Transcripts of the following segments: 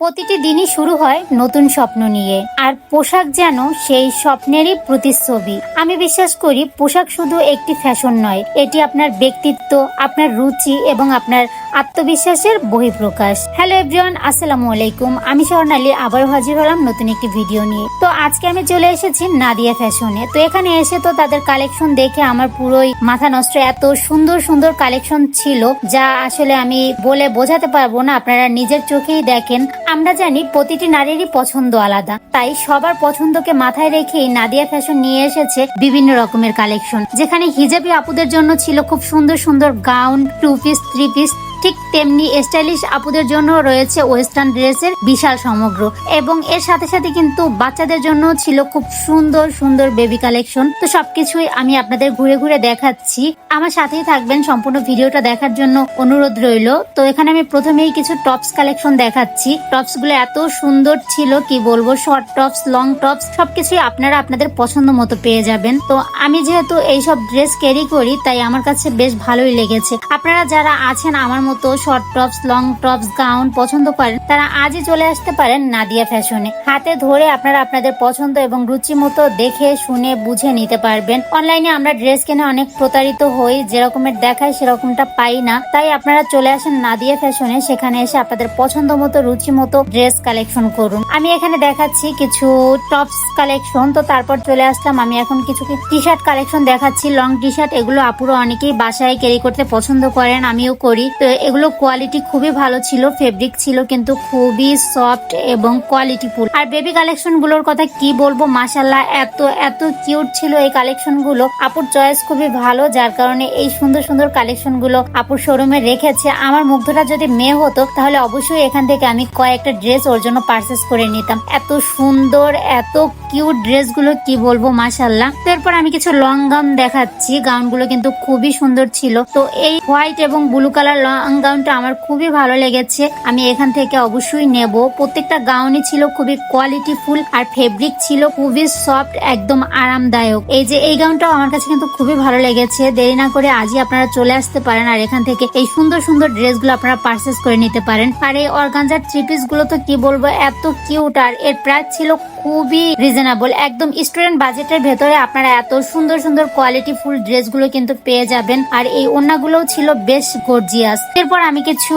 প্রতিটি দিনই শুরু হয় নতুন স্বপ্ন নিয়ে। আর পোশাক যেন সেই স্বপ্নেরই প্রতিচ্ছবি। আমি বিশ্বাস করি, পোশাক শুধু একটি ফ্যাশন নয়, এটি আপনার ব্যক্তিত্ব, আপনার রুচি এবং আপনার আত্মবিশ্বাসের বহিঃপ্রকাশ। হ্যালো এভরিওয়ান, আসসালামু আলাইকুম। আমি স্বর্ণালী আবারও হাজির হলাম নতুন একটি ভিডিও নিয়ে। তো আজকে আমি চলে এসেছি নাদিয়া ফ্যাশনে। তো এখানে এসে তো তাদের কালেকশন দেখে আমার পুরোই মাথা নষ্ট। এত সুন্দর সুন্দর কালেকশন ছিল যা আসলে আমি বলে বোঝাতে পারব না, আপনারা নিজের চোখেই দেখেন। আমরা জানি প্রতিটি নারীরই পছন্দ আলাদা। তাই সবার পছন্দকে মাথায় রেখেই নাদিয়া ফ্যাশন নিয়ে এসেছে বিভিন্ন রকমের কালেকশন। যেখানে হিজাবি আপুদের জন্য ছিল খুব সুন্দর সুন্দর gown two piece three piece ঠিক তেমনি স্টাইলিশ আপুদের জন্য রয়েছে ওয়েস্টার্ন ড্রেসের বিশাল সমগ্র। এবং এর সাথে সাথে কিন্তু বাচ্চাদের জন্য ছিল খুব সুন্দর সুন্দর বেবি কালেকশন তো সবকিছুই আমি আপনাদের ঘুরে ঘুরে দেখাচ্ছি। আমার সাথেই থাকবেন, সম্পূর্ণ ভিডিওটা দেখার জন্য অনুরোধ রইল। তো এখানে আমি প্রথমেই কিছু টপস কালেকশন দেখাচ্ছি। টপসগুলো এত সুন্দর ছিল, কি বলব শর্ট টপস লং টপস সবকিছুই আপনারা আপনাদের পছন্দ মতো পেয়ে যাবেন। তো আমি যেহেতু এইসব ড্রেস ক্যারি করি, তাই আমার কাছে বেশ ভালোই লেগেছে। আপনারা যারা আছেন আমার মতো short tops long tops gown পছন্দ করেন, তারা আজই চলে আসতে পারেন নাদিয়া ফ্যাশনে। হাতে ধরে আপনারা আপনাদের পছন্দ এবং রুচি মতো দেখে, শুনে, বুঝে নিতে পারবেন। অনলাইনে আমরা ড্রেস কিনে অনেক প্রতারিত হই, যেরকমের দেখায় সেরকমটা পাই না। তাই আপনারা চলে আসেন নাদিয়া ফ্যাশনে, সেখানে এসে আপনাদের পছন্দ মতো, রুচি মতো ড্রেস কালেকশন করুন। আমি এখানে দেখাচ্ছি কিছু টপস কালেকশন তো তারপর চলে আসলাম। আমি এখন কিছু টি শার্ট কালেকশন দেখাচ্ছি। লং টি শার্ট এগুলো আপুরো অনেকেই বাসায় ক্যারি করতে পছন্দ করেন, আমিও করি। তো এগুলো কোয়ালিটি খুবই ভালো ছিল ফেব্রিক ছিল কিন্তু খুবই সফট এবং কোয়ালিটি ফুল। আর বেবি কালেকশনগুলোর কথা কি বলব? মাসাল্লাহ এত এত কিউট ছিল এই কালেকশনগুলো। আপুর চয়েস খুবই ভালো, যার কারণে এই সুন্দর সুন্দর কালেকশনগুলো আপুর শোরুমে রেখেছে। আমার মুগ্ধটা যদি মেয়ে হতো, তাহলে অবশ্যই এখান থেকে আমি কয়েকটা ড্রেস ওর জন্য পারচেস করে নিতাম। এত সুন্দর, এত কিউট ড্রেসগুলো, কি বলব? মাসাল্লাহ তারপর আমি কিছু লং গাউন দেখাচ্ছি। গাউনগুলো কিন্তু খুবই সুন্দর ছিল। তো এই হোয়াইট এবং ব্লু কালার গাউনটা আমার খুবই ভালো লেগেছে। আমি এখান থেকে অবশ্যই নেব। প্রত্যেকটা গাউনই ছিল খুবই কোয়ালিটি ফুল আর ফেব্রিক ছিল খুবই সফট একদম আরামদায়ক। এই যে এই গাউনটাও আমার কাছে কিন্তু খুবই ভালো লেগেছে। দেরি না করে আজই আপনারা চলে আসতে পারেন আর এখান থেকে এই সুন্দর সুন্দর ড্রেসগুলো আপনারা পারচেস করে নিতে পারেন। আর এই অর্গানজার থ্রি পিসগুলো তো কি বলব, এত কিউট আর এর প্রাইস ছিল খুবই রিজনেবল একদম স্টুডেন্ট বাজেটের ভেতরে আপনারা এত সুন্দর সুন্দর কোয়ালিটি ফুল ড্রেসগুলো কিন্তু পেয়ে যাবেন। আর এই ওড়নাগুলোও ছিল বেশ গর্জিয়াস এরপর আমি কিছু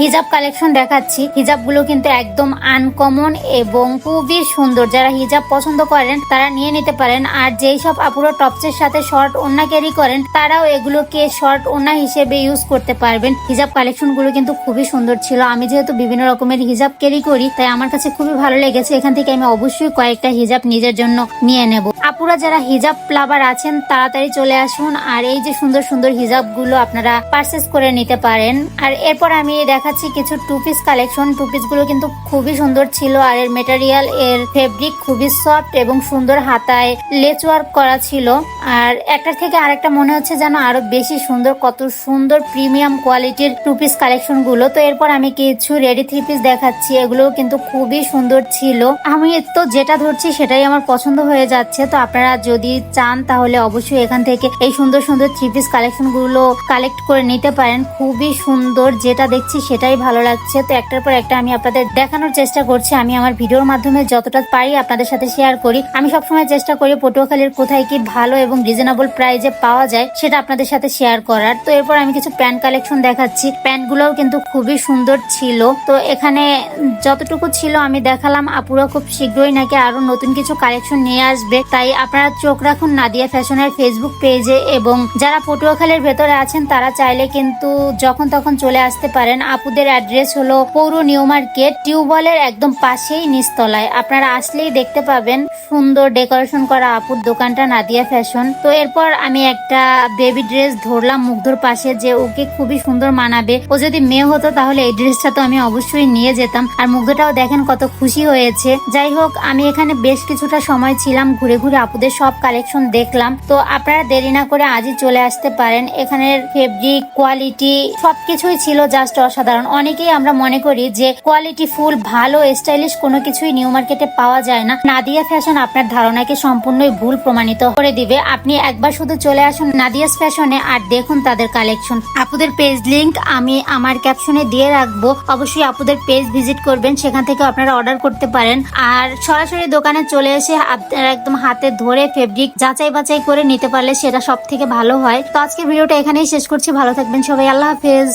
হিজাব কালেকশন দেখাচ্ছি। হিজাবগুলো কিন্তু একদম আনকমন এবং খুবই সুন্দর। যারা হিজাব পছন্দ করেন, তারা নিয়ে নিতে পারেন। আর যেই সব আপুরো টপসের সাথে শর্ট ওড়না ক্যারি করেন, তারাও এগুলোকে শর্ট ওড়না হিসেবে ইউজ করতে পারবেন। হিজাব কালেকশনগুলো কিন্তু খুবই সুন্দর ছিল। আমি যেহেতু বিভিন্ন রকমের হিজাব ক্যারি করি, তাই আমার কাছে খুবই ভালো লেগেছে। এখান থেকে আমি অবশ্যই কয়েকটা হিজাব নিজের জন্য নিয়ে নেব। আপুরা যারা হিজাব প্লাবার আছেন, তাড়াতাড়ি চলে আসুন। আর এই যে সুন্দর সুন্দর হিজাবগুলো আপনারা পারচেস করে নিতে পারেন। আর এরপর আমি দেখাচ্ছি কিছু টু পিস কালেকশন টু পিসগুলো কিন্তু খুবই সুন্দর ছিল আর এর মেটেরিয়াল এর ফেব্রিক খুবই সফট এবং সুন্দর হাতায় লেচ ওয়ার্ক করা ছিল। আর একটা থেকে আরেকটা মনে হচ্ছে যেন আরও বেশি সুন্দর, কত সুন্দর প্রিমিয়াম কোয়ালিটির টু পিস কালেকশনগুলো। তো এরপর আমি কিছু রেডি থ্রি পিস দেখাচ্ছি এগুলো কিন্তু খুবই সুন্দর ছিল। আমি তো যেটা ধরছি সেটাই আমার পছন্দ হয়ে যাচ্ছে। তো আপনারা যদি চান তাহলে অবশ্যই এখান থেকে এই সুন্দর সুন্দর থ্রি পিস কালেকশনগুলো কালেক্ট করে নিতে পারেন। খুবই সুন্দর যেটা দেখছি সেটাই ভালো লাগছে। তো একটার পর একটা আমি আপনাদের দেখানোর চেষ্টা করছি। আমি আমার ভিডিওর মাধ্যমে যতটা পারি আপনাদের সাথে শেয়ার করি। আমি সবসময় চেষ্টা করি পটুয়াখালীর কোথায় কি ভালো এবং রিজনেবল প্রাইজে পাওয়া যায় সেটা আপনাদের সাথে শেয়ার করার। তো এরপর আমি কিছু প্যান্ট কালেকশন দেখাচ্ছি। প্যান্ট গুলোও কিন্তু খুবই সুন্দর ছিল। তো এখানে যতটুকু ছিল আমি দেখালাম। আপুরা খুব শীঘ্রই নাকি আরও নতুন কিছু কালেকশন নিয়ে আসবে। তাই আপনারা চোখ রাখুন নাদিয়া ফ্যাশনের ফেসবুক পেজে এবং যারা পটুয়াখালীর ভেতরে আছেন তারা চাইলে কিন্তু যখন তখন চলে আসতে পারেন, আপুদের অ্যাড্রেস হলো পৌর নিউ মার্কেট, টিউবওয়েলের একদম পাশেই নিচতলায়। আপনারা আসলেই দেখতে পাবেন সুন্দর ডেকোরেশন করা আপুর দোকানটা, নাদিয়া ফ্যাশন। তো এরপর আমি একটা বেবি ড্রেস ধরলাম মুগ্ধর পাশে যে ওকে খুবই সুন্দর মানাবে। ও যদি মেয়ে হতো তাহলে এই ড্রেসটা তো আমি অবশ্যই নিয়ে যেতাম। আর মুগ্ধটাও দেখেন কত খুশি হয়েছে। যাই হোক, আমি এখানে বেশ কিছুটা সময় ছিলাম, ঘুরে ঘুরে আপুদের সব কালেকশন দেখলাম। তো আপনারা দেরি না করে আজই চলে আসতে পারেন। এখানের ফেব্রিক কোয়ালিটি সবকিছু সবকিছুই ছিল জাস্ট অসাধারণ। অনেকেই আমরা মনে করি যে কোয়ালিটি ফুল, ভালো স্টাইলিশ কোনো কিছুই নিউ মার্কেটে পাওয়া যায় না। নাদিয়া ফ্যাশন আপনার ধারণাকে সম্পূর্ণই ভুল প্রমাণিত করে দিবে। আপনি একবার শুধু চলে আসুন নাদিয়াস ফ্যাশনে আর দেখুন তাদের কালেকশন আপুদের পেজ লিংক আমি আমার ক্যাপশনে দিয়ে রাখব। অবশ্যই আপুদের পেজ ভিজিট করবেন, সেখান থেকে আপনারা অর্ডার করতে পারেন। আর সরাসরি দোকানে চলে এসে আপনারা একদম হাতে ধরে ফেব্রিক যাচাই বাছাই করে নিতে পারলে সেটা সব থেকে ভালো হয়। তো আজকের ভিডিওটা এখানেই শেষ করছি। ভালো থাকবেন সবাই। আল্লাহ হাফেজ।